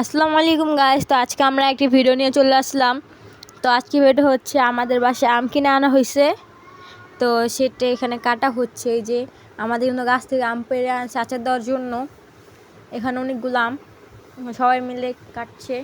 আসসালামু আলাইকুম গাইস তো আজকে আমরা একটি ভিডিও নিয়ে চলে আসলাম। তো আজকে ভিডিও হচ্ছে আমাদের বাসায় আম কিনে আনা হয়েছে। তো সেটা এখানে কাটা হচ্ছে। এই যে আমাদের কিন্তু গাছ থেকে আম পেরে আনছে আচার দেওয়ার জন্য। এখানে অনেকগুলো আম সবাই মিলে কাটছে।